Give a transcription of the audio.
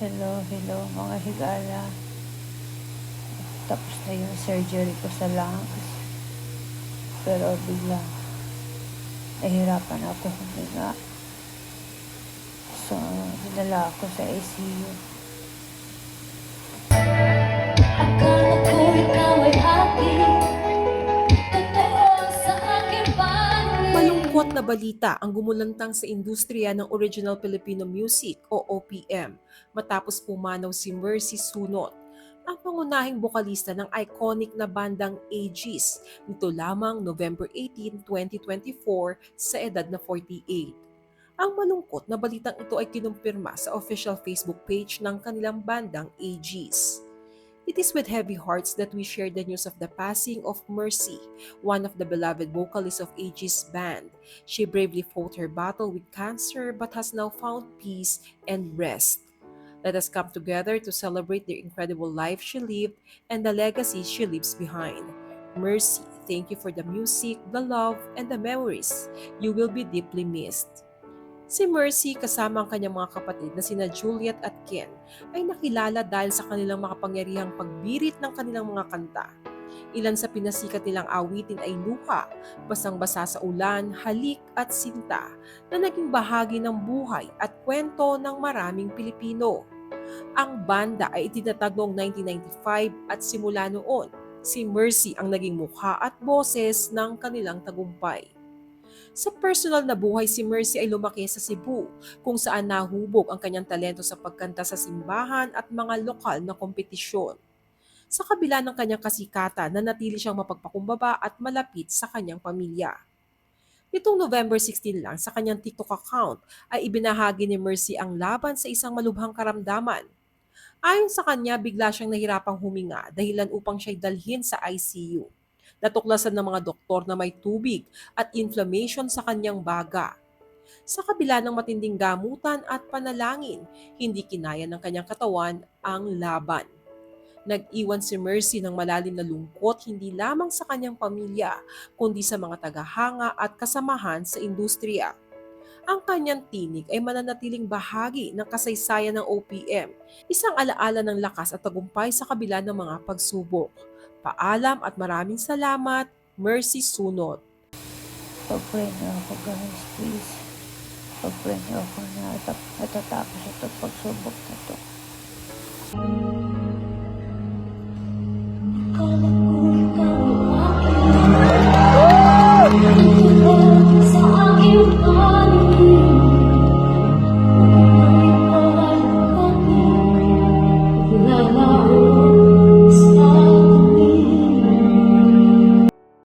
Hello, hello mga higala. Tapos na yung surgery ko sa lungs. Pero bigla, nahirapan ako huminga. So, dinala ako sa ICU. Panig Malungkot na balita ang gumulantang sa industriya ng Original Filipino Music o OPM matapos pumanaw si Mercy Sunot, ang pangunahing bokalista ng iconic na bandang Aegis nito lamang November 18, 2024 sa edad na 48. Ang malungkot na balitang ito ay kinumpirma sa official Facebook page ng kanilang bandang Aegis. It is with heavy hearts that we share the news of the passing of Mercy, one of the beloved vocalists of Aegis band. She bravely fought her battle with cancer but has now found peace and rest. Let us come together to celebrate the incredible life she lived and the legacy she leaves behind. Mercy, thank you for the music, the love, and the memories. You will be deeply missed. Si Mercy kasama ang kanyang mga kapatid na sina Juliet at Ken ay nakilala dahil sa kanilang makapangyarihang pagbirit ng kanilang mga kanta. Ilan sa pinasikat nilang awitin ay Luha, Basang-basa sa ulan, Halik at Sinta na naging bahagi ng buhay at kwento ng maraming Pilipino. Ang banda ay itinatag noong 1995 at simula noon, si Mercy ang naging mukha at boses ng kanilang tagumpay. Sa personal na buhay, si Mercy ay lumaki sa Cebu, kung saan nahubog ang kanyang talento sa pagkanta sa simbahan at mga lokal na kompetisyon. Sa kabila ng kanyang kasikatan, nanatili siyang mapagpakumbaba at malapit sa kanyang pamilya. Nitong November 16 lang sa kanyang TikTok account ay ibinahagi ni Mercy ang laban sa isang malubhang karamdaman. Ayon sa kanya, bigla siyang nahirapang huminga dahilan upang siya'y dalhin sa ICU. Natuklasan ng mga doktor na may tubig at inflammation sa kanyang baga. Sa kabila ng matinding gamutan at panalangin, hindi kinaya ng kanyang katawan ang laban. Nag-iwan si Mercy ng malalim na lungkot hindi lamang sa kanyang pamilya, kundi sa mga tagahanga at kasamahan sa industriya ang kanyang tinig ay mananatiling bahagi ng kasaysayan ng OPM, isang alaala ng lakas at tagumpay sa kabila ng mga pagsubok. Paalam at maraming salamat, Mercy Sunot. Pag-pray niyo ako, guys, please. Pag-pray niyo ako na natatapos itong pagsubok na ito. Call